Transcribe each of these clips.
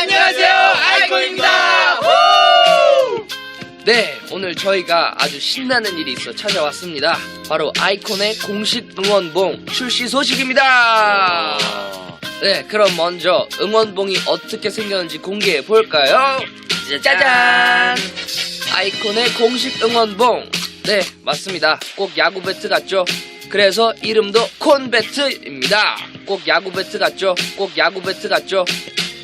안녕하세요, 아이콘입니다. 네, 오늘 저희가 아주 신나는 일이 있어 찾아왔습니다. 바로 아이콘의 공식 응원봉 출시 소식입니다. 네, 그럼 먼저 응원봉이 어떻게 생겼는지 공개해 볼까요? 짜잔! 아이콘의 공식 응원봉. 네, 맞습니다. 꼭 야구 배트 같죠? 그래서 이름도 콘 배트입니다. 꼭 야구 배트 같죠? 꼭 야구 배트 같죠?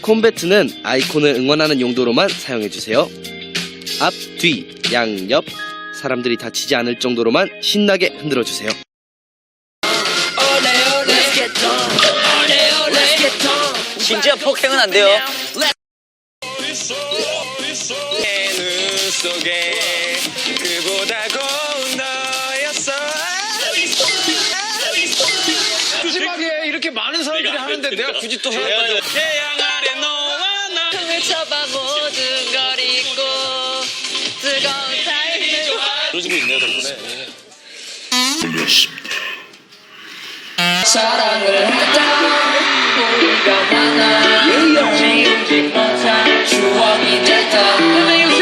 콤배트는 아이콘을 응원하는 용도로만 사용해주세요. 앞, 뒤, 양, 옆 사람들이 다치지 않을 정도로만 신나게 흔들어주세요. 진짜 폭행은 안 돼요. 마지막에 이렇게 많은 사람들이 하는데 내가 굳이 또 해야 돼. 쳐봐 모든 걸 잊고 뜨거운 삶을 사랑을 했다 우리가 만나 지우지 못한 추억이 됐다